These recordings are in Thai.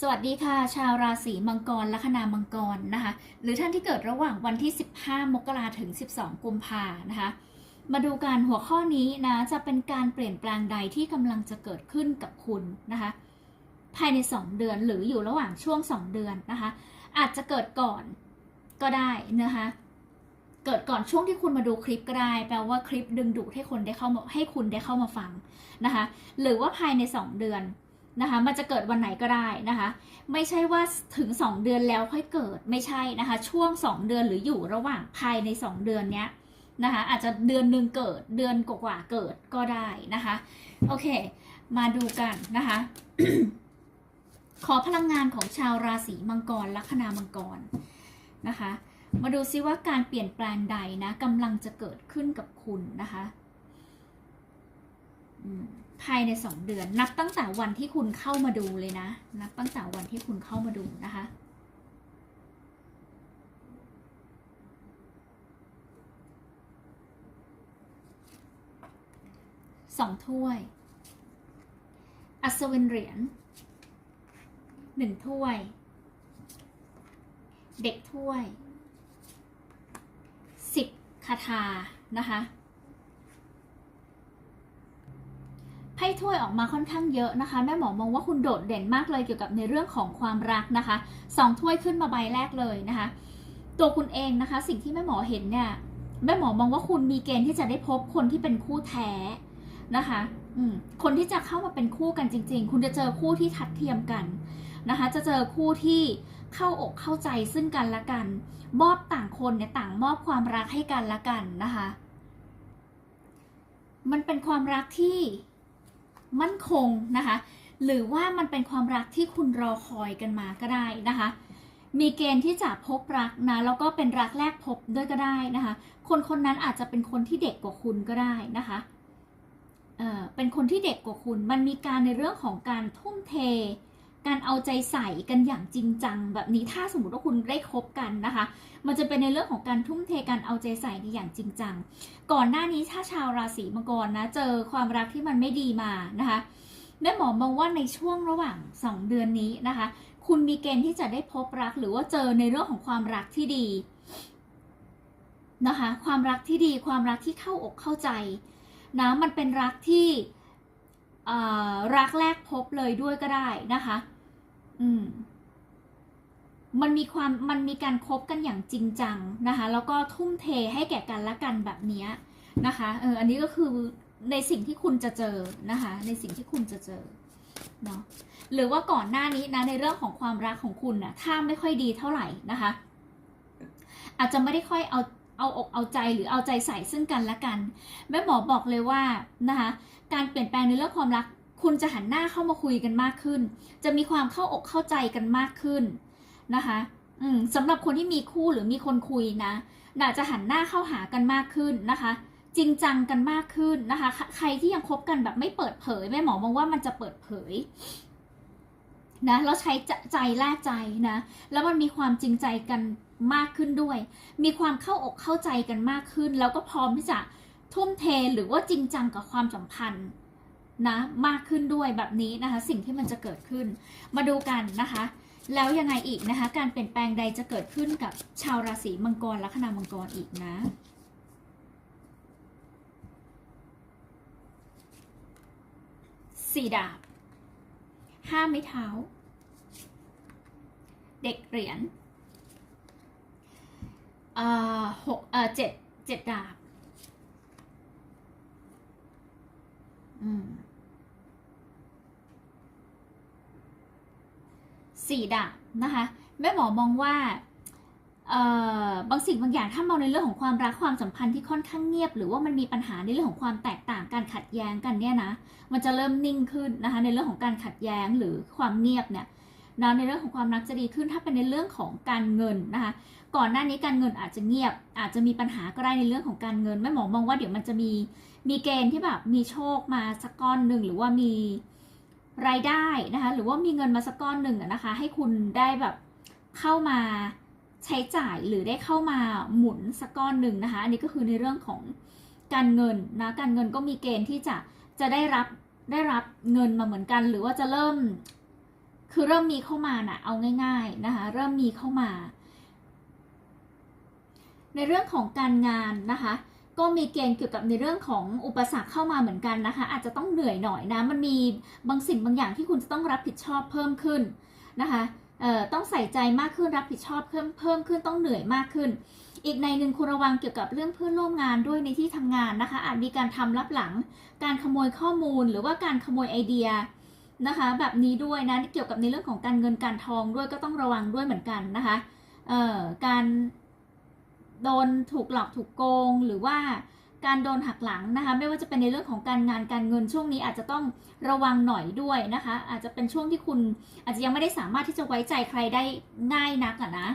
สวัสดีค่ะ ชาวราศีมังกรลัคนามังกรนะคะ หรือท่านที่เกิดระหว่างวันที่ 15 มกราถึง 12 กุมภานะคะ มาดูการหัวข้อนี้นะจะเป็นการเปลี่ยนแปลงใดที่กำลังจะเกิดขึ้นกับคุณนะคะ ภายใน 2 เดือนหรืออยู่ระหว่างช่วง 2 เดือนนะคะ อาจจะเกิดก่อนก็ได้นะคะ เกิดก่อนช่วงที่คุณมาดูคลิปก็ได้ แปลว่าคลิปดึงดูดให้คนได้เข้ามาให้คุณได้เข้ามาฟังนะคะ หรือว่าภายใน 2 เดือน นะคะมันจะเกิดวันไหนก็ได้นะคะ ไม่ใช่ว่าถึง 2 เดือนแล้วค่อยเกิดไม่ใช่นะคะ ช่วง 2 เดือนหรืออยู่ระหว่างภายใน 2 เดือนเนี้ยนะคะอาจจะเดือนหนึ่งเกิดเดือนกว่าเกิดก็ได้นะคะโอเค มาดูกันนะคะ ขอพลังงานของชาวราศีมังกรลัคนามังกรนะคะ มาดูซิว่าการเปลี่ยนแปลงใดนะกำลังจะเกิดขึ้นกับคุณนะคะ ภายในสองเดือน นับตั้งแต่วันที่คุณเข้ามาดูเลยนะ นับตั้งแต่วันที่คุณเข้ามาดูนะคะสองถ้วย อัศวินเหรียญหนึ่งถ้วย เด็กถ้วยสิบคาถานะคะ ไพ่ถ้วยออกมาค่อนข้างเยอะนะคะ แม่หมอมองว่าคุณโดดเด่นมากเลยเกี่ยวกับในเรื่องของความรักนะคะสองถ้วยขึ้นมาใบแรกเลยนะคะ ตัวคุณเองนะคะ สิ่งที่แม่หมอเห็นเนี่ยแม่หมอมองว่าคุณมีเกณฑ์ที่จะได้พบคนที่เป็นคู่แท้นะคะคนที่จะเข้ามาเป็นคู่กันจริง ๆ คุณจะเจอคู่ที่ทัดเทียมกันนะคะ จะเจอคู่ที่เข้าอกเข้าใจซึ่งกันและกัน มอบต่างคนเนี่ยต่างมอบความรักให้กันและกันนะคะ มันเป็นความรักที่ มั่นคงนะคะ หรือว่ามันเป็นความรักที่คุณรอคอยกันมาก็ได้นะคะ มีเกณฑ์ที่จะพบรักนะแล้วก็เป็นรักแรกพบด้วยก็ได้นะคะ คนคนนั้นอาจจะเป็นคนที่เด็กกว่าคุณก็ได้นะคะเออเป็นคนที่เด็กกว่าคุณ มันมีการในเรื่องของการทุ่มเท การเอาใจใส่กันอย่างจริงจัง แบบนี้ถ้าสมมติว่าคุณได้คบกันนะคะ มันจะเป็นในเรื่องของการทุ่มเทการเอาใจใส่ในอย่างจริงจัง ก่อนหน้านี้ถ้าชาวราศีมังกรนะ เจอความรักที่มันไม่ดีมานะคะแม่หมอมองว่าในช่วงระหว่าง 2 เดือนนี้นะคะ คุณมีเกณฑ์ที่จะได้พบรักหรือว่าเจอในเรื่องของความรักที่ดีนะคะ ความรักที่ดีความรักที่เข้าอกเข้าใจนะมันเป็นรักที่รักแรกพบเลยด้วยก็ได้นะคะ อืมมันมีความมันมีการคบกันอย่างจริงจังนะคะ แล้วก็ทุ่มเทให้แก่กันและกันแบบเนี้ยนะคะเอออันนี้ก็คือในสิ่งที่คุณจะเจอนะคะ ในสิ่งที่คุณจะเจอเนาะหรือว่าก่อนหน้านี้นะในเรื่องของความรักของคุณนะถ้าไม่ค่อยดีเท่าไหร่นะคะ อาจจะไม่ได้ค่อยเอาเอาอกเอาใจหรือเอาใจใส่ซึ่งกันและกันแม่หมอบอกเลยว่านะคะการเปลี่ยนแปลงในเรื่องความรัก คุณจะหันหน้าเข้ามาคุยกันมากขึ้น จะมีความเข้าอกเข้าใจกันมากขึ้นนะคะอืมสำหรับคนที่มีคู่หรือมีคนคุยนะน่าจะหันหน้าเข้าหากันมากขึ้นนะคะ จริงจังกันมากขึ้นนะคะ ใครที่ยังคบกันแบบไม่เปิดเผยแม่หมอมองว่ามันจะเปิดเผยนะแล้วใช้ใจแลกใจนะ แล้วมันมีความจริงใจกันมากขึ้นด้วย มีความเข้าอกเข้าใจกันมากขึ้น แล้วก็พร้อมที่จะทุ่มเทหรือว่าจริงจังกับความสัมพันธ์ นะมากขึ้นด้วยแบบนี้นะคะ สิ่งที่มันจะเกิดขึ้น มาดูกันนะคะ แล้วยังไงอีกนะคะ การเปลี่ยนแปลงใดจะเกิดขึ้นกับชาวราศีมังกรและคณามังกรอีกนะสี่ดาบห้าไม้เท้า เด็กเหรียญเอ่อหกเอ่อเจ็ดเจ็ดดาบ อืม สี่ดาบนะคะแม่หมอมองว่าบางสิ่งบางอย่างถ้ามองในเรื่องของความรักความสัมพันธ์ที่ค่อนข้างเงียบ หรือว่ามันมีปัญหาในเรื่องของความแตกต่างการขัดแย้งกันเนี่ยนะมันจะเริ่มนิ่งขึ้นนะคะในเรื่องของการขัดแย้งหรือความเงียบเนี่ยนะในเรื่องของความรักจะดีขึ้นถ้าเป็นในเรื่องของการเงินนะคะก่อนหน้านี้การเงินอาจจะเงียบ อาจจะมีปัญหาก็ได้ในเรื่องของการเงินแม่หมอมองว่าเดี๋ยวมันจะมีมีเกณฑ์ที่แบบมีโชคมาสักก้อนหนึ่งหรือว่ามี รายได้นะคะหรือว่ามีเงินมาสักก้อนหนึ่งนะคะ ให้คุณได้แบบเข้ามาใช้จ่ายหรือได้เข้ามาหมุนสักก้อนหนึ่งนะคะ อันนี้ก็คือในเรื่องของการเงินนะการเงินก็มีเกณฑ์ที่จะจะได้รับได้รับเงินมาเหมือนกัน หรือว่าจะเริ่ม คือเริ่มมีเข้ามาน่ะเอาง่าย ๆนะคะ เริ่มมีเข้ามา ในเรื่องของการงานนะคะ ก็มีเกณฑ์เกี่ยวกับในเรื่องของอุปสรรคเข้ามาเหมือนกันนะคะ อาจจะต้องเหนื่อยหน่อยนะ มันมีบางสิ่งบางอย่างที่คุณจะต้องรับผิดชอบเพิ่มขึ้นนะคะต้องใส่ใจมากขึ้นรับผิดชอบเพิ่มเพิ่มขึ้นต้องเหนื่อยมากขึ้น อีกในหนึ่งคุณระวังเกี่ยวกับเรื่องเพื่อนร่วมงานด้วยในที่ทำงานนะคะ อาจมีการทำลับหลัง การขโมยข้อมูลหรือว่าการขโมยไอเดียนะคะ แบบนี้ด้วยนะเกี่ยวกับในเรื่องของการเงินการทองด้วยก็ต้องระวังด้วยเหมือนกันนะคะการ โดนถูกหลอกถูกโกง หรือว่าการโดนหักหลังนะคะ ไม่ว่าจะเป็นในเรื่องของการงานการเงินช่วงนี้อาจจะต้องระวังหน่อยด้วยนะคะ อาจจะเป็นช่วงที่คุณอาจจะยังไม่ได้สามารถที่จะไว้ใจใครได้ง่ายนักอะนะ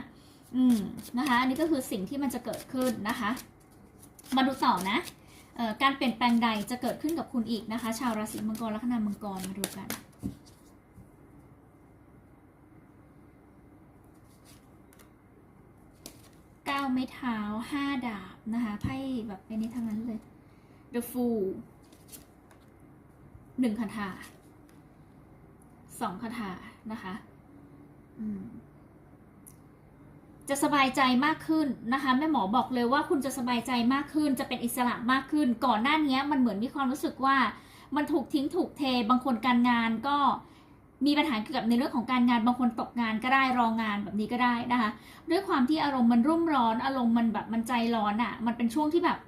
อืมนะคะอันนี้ก็คือสิ่งที่มันจะเกิดขึ้นนะคะ มาดูต่อนะการเปลี่ยนแปลงใดจะเกิดขึ้นกับคุณอีกนะคะ ชาวราศีมังกรลัคนามังกรมาดูกัน ก้าไม้เท้าห้าดาบนะคะไพ่แบบไอ้นี้ทั้งนั้นเลย The Fool หนึ่งคาถาสองคาถานะคะจะสบายใจมากขึ้นนะคะแม่หมอบอกเลยว่าคุณจะสบายใจมากขึ้น จะเป็นอิสระมากขึ้น ก่อนหน้านี้มันเหมือนมีความรู้สึกว่า มันถูกทิ้งถูกเทบางคนการงานก็ มีปัญหาเกี่ยวกับในเรื่องของการงานบางคนตกงานก็ได้รองงานแบบนี้ก็ได้นะคะ ด้วยความที่อารมณ์มันรุ่มร้อน อารมณ์มันแบบมันใจร้อนอะ่ะ มันเป็นช่วงที่แบบ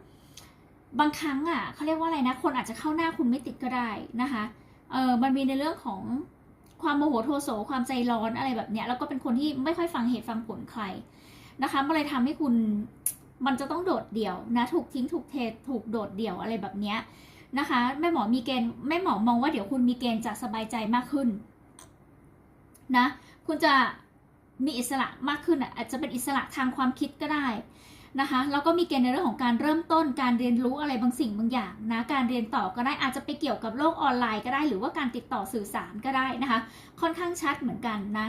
บางครั้งอะ่ะเขาเรียกว่าอะไรนะ คนอาจจะเข้าหน้าคุณไม่ติดก็ได้นะคะเออมันมีในเรื่องของความโมโหโทโสความใจร้อนอะไรแบบเนี้ยแล้วก็เป็นคนที่ไม่ค่อยฟังเหตุฟังผลใครนะคะมันเลยทำให้คุณมันจะต้องโดดเดี่ยวนะถูกทิ้งถูกเทถูกโดดเดี่ยวอะไรแบบเนี้ยนะคะแม่หมอมีเกณฑ์แม่หมอมองว่าเดี๋ยวคุณมีเกณฑ์จะสบายใจมากขึ้น นะ คุณจะมีอิสระมากขึ้นอะอาจจะเป็นอิสระทางความคิดก็ได้นะคะแล้วก็มีเกณฑ์ในเรื่องของการเริ่มต้นการเรียนรู้อะไรบางสิ่งบางอย่างนะการเรียนต่อก็ได้อาจจะไปเกี่ยวกับโลกออนไลน์ก็ได้ หรือว่าการติดต่อสื่อสารก็ได้นะคะค่อนข้างชัดเหมือนกันนะ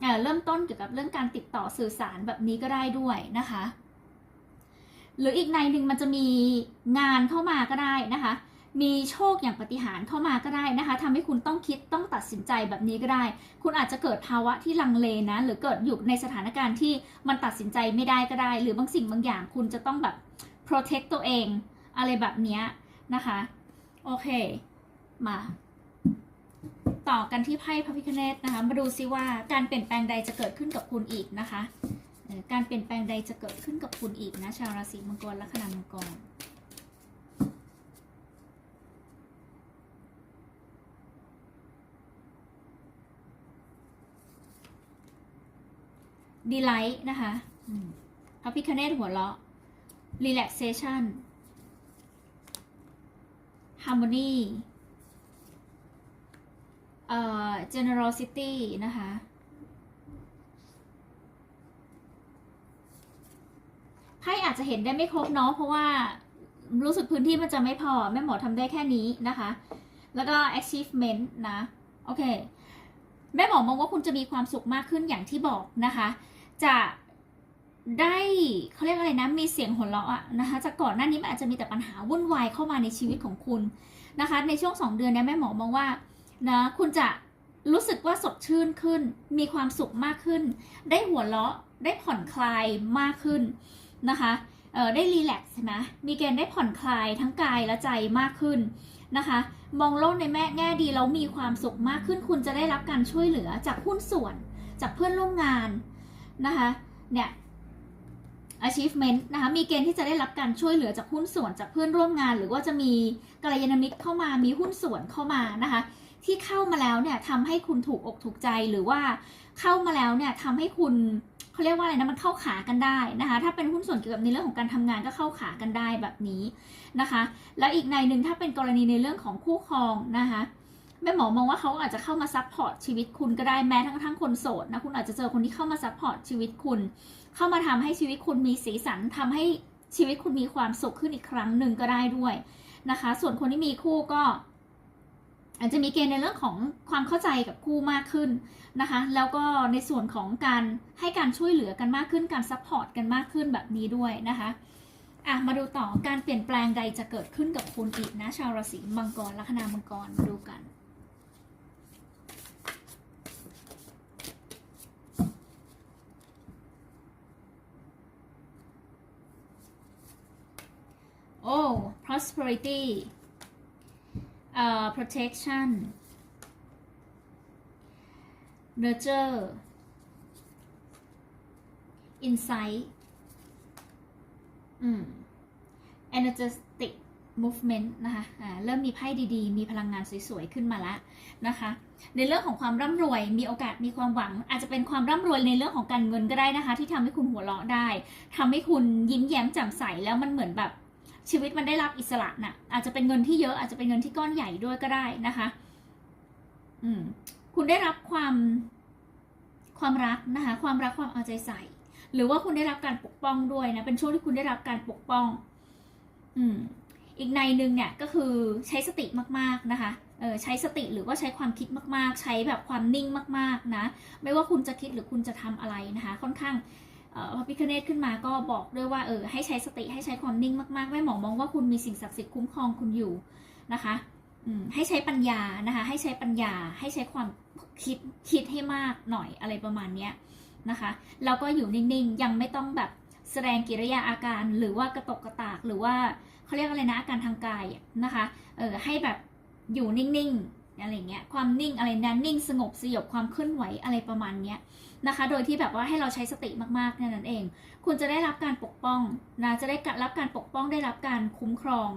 เเริ่มต้นเกี่ยวกับเรื่องการติดต่อสื่อสารแบบนี้ก็ได้ด้วยนะคะ หรืออีกในหนึ่งมันจะมีงานเข้ามาก็ได้นะคะ มีโชคอย่างปฏิหารเข้ามาก็ได้นะคะทำให้คุณต้องคิดต้องตัดสินใจแบบนี้ก็ได้ คุณอาจจะเกิดภาวะที่ลังเลนะ หรือเกิดอยู่ในสถานการณ์ที่มันตัดสินใจไม่ได้ก็ได้ หรือบางสิ่งบางอย่างคุณจะต้องแบบ protect ตัวเอง อะไรแบบนี้นะคะ โอเค มา ต่อกันที่ไพ่พระพิคเนตนะคะ มาดูซิว่าการเปลี่ยนแปลงใดจะเกิดขึ้นกับคุณอีกนะคะ การเปลี่ยนแปลงใดจะเกิดขึ้นกับคุณอีกนะ ชาวราศีมังกรลัคนามังกร ดีไลท์นะคะพระพิคเนตหัวเราะ relaxation harmony เอ่อ generosity นะคะ ไพ่อาจจะเห็นได้ไม่ครบเนาะเพราะว่ารู้สึกพื้นที่มันจะไม่พอ แม่หมอทำได้แค่นี้นะคะ แล้วก็ achievement นะ โอเค แม่หมอมองว่าคุณจะมีความสุขมากขึ้นอย่างที่บอกนะคะ จะได้เขาเรียกอะไรนะ มีเสียงหัวเราะอะนะคะ จากก่อนหน้านี้มันอาจจะมีแต่ปัญหาวุ่นวายเข้ามาในชีวิตของคุณนะคะ ในช่วงสองเดือนนี้แม่หมอมองว่านะคุณจะรู้สึกว่าสดชื่นขึ้น มีความสุขมากขึ้น ได้หัวเราะ ได้ผ่อนคลายมากขึ้นนะคะเอ่อได้รีแลกซ์นะมีเกณฑ์ได้ผ่อนคลายทั้งกายและใจมากขึ้นนะคะ มองโลกในแม่แง่ดีแล้วมีความสุขมากขึ้น คุณจะได้รับการช่วยเหลือจากหุ้นส่วน จากเพื่อนร่วมงาน นะคะเนี่ย achievement นะคะมีเกณฑ์ที่จะได้รับการช่วยเหลือจากหุ้นส่วนจากเพื่อนร่วมงาน หรือว่าจะมีกัลยาณมิตรเข้ามามีหุ้นส่วนเข้ามานะคะ ที่เข้ามาแล้วเนี่ยทำให้คุณถูกอกถูกใจหรือว่าเข้ามาแล้วเนี่ยทำให้คุณเขาเรียกว่าอะไรนะมันเข้าขากันได้นะคะ ถ้าเป็นหุ้นส่วนเกี่ยวกับในเรื่องของการทำงานก็เข้าขากันได้แบบนี้นะคะ แล้วอีกในหนึ่งถ้าเป็นกรณีในเรื่องของคู่ครองนะคะ แม่หมอมองว่าเขาอาจจะเข้ามาซัพพอร์ตชีวิตคุณก็ได้แม้ทั้งทั้งคนโสดนะคุณอาจจะเจอคนที่เข้ามาซัพพอร์ตชีวิตคุณ เข้ามาทำให้ชีวิตคุณมีสีสันทำให้ชีวิตคุณมีความสุขขึ้นอีกครั้งหนึ่งก็ได้ด้วยนะคะ ส่วนคนที่มีคู่ก็ อาจจะมีเกณฑ์ในเรื่องของความเข้าใจกับคู่มากขึ้นนะคะ แล้วก็ในส่วนของการให้การช่วยเหลือกันมากขึ้น การซัพพอร์ตกันมากขึ้นแบบนี้ด้วยนะคะอะมาดูต่อการเปลี่ยนแปลงใดจะเกิดขึ้นกับคุณอีกนะ ชาวราศีมังกรลัคนามังกรมาดูกัน prosperity เอ่อ protection nurture insight อืม energetic movement นะคะเริ่มมีไพ่ดีๆ มีพลังงานสวยๆ ขึ้นมาล้วนะคะ ในเรื่องของความร่ำรวย มีโอกาส มีความหวัง อาจจะเป็นความร่ำรวยในเรื่องของการเงินก็ได้นะคะ ที่ทำให้คุณหัวเราะได้ ทำให้คุณยิ้มแย้มแจ่มใส แล้วมันเหมือนแบบ ชีวิตมันได้รับอิสระน่ะ อาจจะเป็นเงินที่เยอะอาจจะเป็นเงินที่ก้อนใหญ่ด้วยก็ได้นะคะ อืม คุณได้รับความความรักนะคะ ความรักความเอาใจใส่ หรือว่าคุณได้รับการปกป้องด้วยนะ เป็นช่วงที่คุณได้รับการปกป้อง อืม อีกในหนึ่งเนี่ยก็คือใช้สติมากๆนะคะเออใช้สติหรือว่าใช้ความคิดมากๆ ใช้แบบความนิ่งมาก ๆนะ ไม่ว่าคุณจะคิดหรือคุณจะทำอะไรนะคะ ค่อนข้าง พระพิคเนตขึ้นมาก็บอกด้วยว่าเออให้ใช้สติให้ใช้ความนิ่งมากๆแม่หมอมองว่าคุณมีสิ่งศักดิ์สิทธิ์คุ้มครองคุณอยู่นะคะให้ใช้ปัญญานะคะให้ใช้ปัญญาให้ใช้ความคิดคิดให้มากหน่อยอะไรประมาณนี้นะคะแล้วก็อยู่นิ่งๆ ยังไม่ต้องแบบแสดงกิริยาอาการหรือว่ากระตกกระตากหรือว่าเขาเรียกอะไรนะอาการทางกายนะคะเออให้แบบอยู่นิ่งๆ อะไรเงี้ยความนิ่งอะไรนะนิ่งสงบสยบความเคลื่อนไหวอะไรประมาณเนี้ยนะคะ โดยที่แบบว่าให้เราใช้สติมากๆแค่นั้นเอง คุณจะได้รับการปกป้องนะจะได้รับการปกป้องได้รับการคุ้มครอง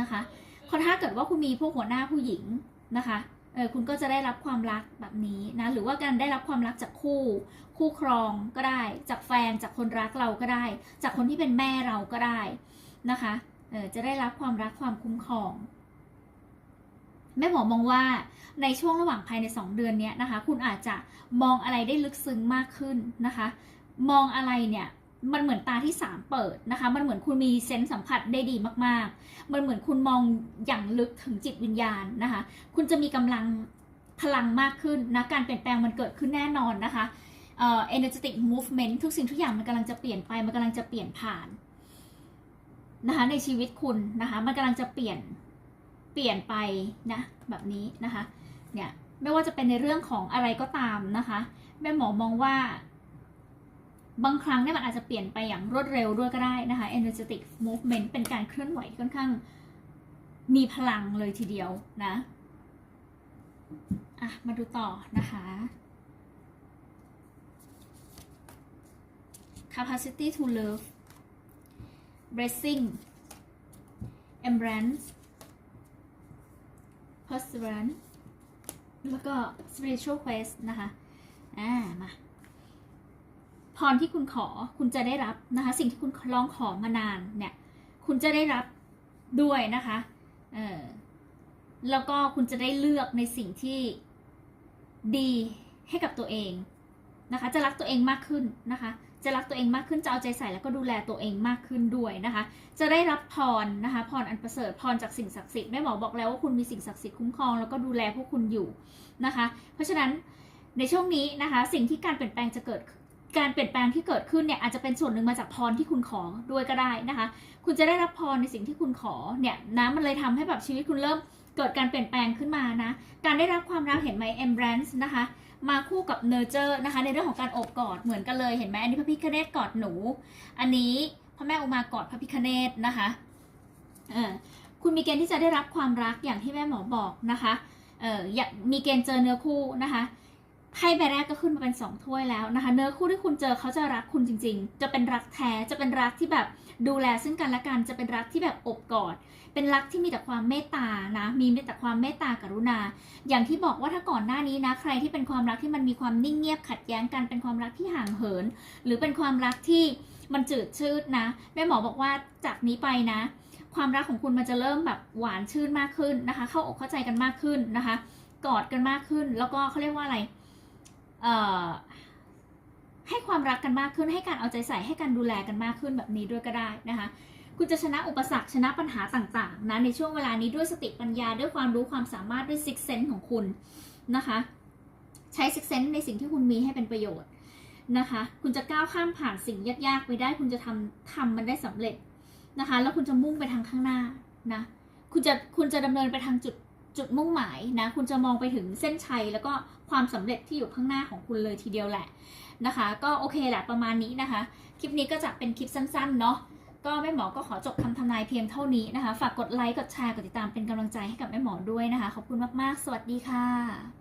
นะคะเพราะถ้าเกิดว่าคุณมีพวกหัวหน้าผู้หญิงนะคะเออคุณก็จะได้รับความรักแบบนี้นะหรือว่าการได้รับความรักจากคู่ คู่ครองก็ได้ จากแฟนจากคนรักเราก็ได้ จากคนที่เป็นแม่เราก็ได้นะคะเออจะได้รับความรักความคุ้มครอง แม่หมอมองว่าในช่วงระหว่างภายใน 2 เดือนนี้นะคะ คุณอาจจะมองอะไรได้ลึกซึ้งมากขึ้นนะคะ มองอะไรเนี่ยมันเหมือนตาที่ 3 เปิดนะคะ มันเหมือนคุณมีเซนส์สัมผัสได้ดีมากๆ มันเหมือนคุณมองอย่างลึกถึงจิตวิญญาณนะคะ คุณจะมีกำลังพลังมากขึ้นนะ การเปลี่ยนแปลงมันเกิดขึ้นแน่นอนนะคะเอ่อ energetic movement ทุกสิ่งทุกอย่างมันกำลังจะเปลี่ยนไป มันกำลังจะเปลี่ยนผ่านนะคะในชีวิตคุณนะคะ มันกำลังจะเปลี่ยน เปลี่ยนไปนะแบบนี้นะคะเนี่ยไม่ว่าจะเป็นในเรื่องของอะไรก็ตามนะคะแม่หมอมองว่า บางครั้งเนี่ยมันอาจจะเปลี่ยนไปอย่างรวดเร็วด้วยก็ได้นะคะ energetic movement เป็นการเคลื่อนไหวที่ค่อนข้างมีพลังเลยทีเดียวนะอะมาดูต่อนะคะ capacity to love blessing embrace perseverance แล้วก็ spiritual quest นะคะ อ่า มา พรที่คุณขอคุณจะได้รับนะคะ สิ่งที่คุณร้องขอมานานเนี่ย คุณจะได้รับด้วยนะคะ เออแล้วก็คุณจะได้เลือกในสิ่งที่ดีให้กับตัวเองนะคะ จะรักตัวเองมากขึ้นนะคะ จะรักตัวเองมากขึ้นจะเอาใจใส่แล้วก็ดูแลตัวเองมากขึ้นด้วยนะคะ จะได้รับพรนะคะพรอันประเสริฐพรจากสิ่งศักดิ์สิทธิ์แม่หมอบอกแล้วว่าคุณมีสิ่งศักดิ์สิทธิ์คุ้มครองแล้วก็ดูแลพวกคุณอยู่นะคะ เพราะฉะนั้นในช่วงนี้นะคะ สิ่งที่การเปลี่ยนแปลงจะเกิดการเปลี่ยนแปลงที่เกิดขึ้นเนี่ยอาจจะเป็นส่วนหนึ่งมาจากพรที่คุณขอด้วยก็ได้นะคะ คุณจะได้รับพรในสิ่งที่คุณขอเนี่ยนะมันเลยทำให้แบบชีวิตคุณเริ่มเกิดการเปลี่ยนแปลงขึ้นมานะ การได้รับความรักเห็นไหม embrace นะคะ มาคู่กับ nurture นะคะ ในเรื่องของการโอบกอดเหมือนกันเลยเห็นไหมอันนี้พระพิคเนตกอดหนู อันนี้พระแม่อุมากอดพระพิคเนตนะคะเออคุณมีเกณฑ์ที่จะได้รับความรักอย่างที่แม่หมอบอกนะคะเอออยากมีเกณฑ์เจอเนื้อคู่นะคะไพ่ใบแรกก็ขึ้นมาเป็นสองถ้วยแล้วนะคะ เนื้อคู่ที่คุณเจอเขาจะรักคุณจริง ๆ จะเป็นรักแท้จะเป็นรักที่แบบ ดูแลซึ่งกันและกันจะเป็นรักที่แบบอบกอด เป็นรักที่มีแต่ความเมตตานะ มีแต่ความเมตตากรุณา อย่างที่บอกว่าถ้าก่อนหน้านี้นะ ใครที่เป็นความรักที่มันมีความนิ่งเงียบขัดแย้งกัน เป็นความรักที่ห่างเหิน หรือเป็นความรักที่มันจืดชืดนะ แม่หมอบอกว่าจากนี้ไปนะ ความรักของคุณมันจะเริ่มแบบหวานชื่นมากขึ้นนะคะ เข้าอกเข้าใจกันมากขึ้นนะคะ กอดกันมากขึ้น แล้วก็เขาเรียกว่าอะไร เอ่อ ให้ความรักกันมากขึ้น ให้การเอาใจใส่ให้การดูแลกันมากขึ้นแบบนี้ด้วยก็ได้นะคะ คุณจะชนะอุปสรรคชนะปัญหาต่างๆนะในช่วงเวลานี้ด้วยสติปัญญาด้วยความรู้ความสามารถด้วยซิกเซนของคุณนะคะ ใช้ซิกเซนในสิ่งที่คุณมีให้เป็นประโยชน์นะคะ คุณจะก้าวข้ามผ่านสิ่งยากๆไปได้ คุณจะทำทำมันได้สำเร็จนะคะ แล้วคุณจะมุ่งไปทางข้างหน้านะคุณจะคุณจะดำเนินไปทางจุดจุดมุ่งหมายนะ คุณจะมองไปถึงเส้นชัยแล้วก็ ความสำเร็จที่อยู่ข้างหน้าของคุณเลยทีเดียวแหละนะคะ ก็โอเคแหละประมาณนี้นะคะ คลิปนี้ก็จะเป็นคลิปสั้นๆเนาะก็แม่หมอก็ขอจบคำทำนายเพียงเท่านี้นะคะ ฝากกดไลค์กดแชร์กดติดตามเป็นกำลังใจให้กับแม่หมอด้วยนะคะขอบคุณมากๆ สวัสดีค่ะ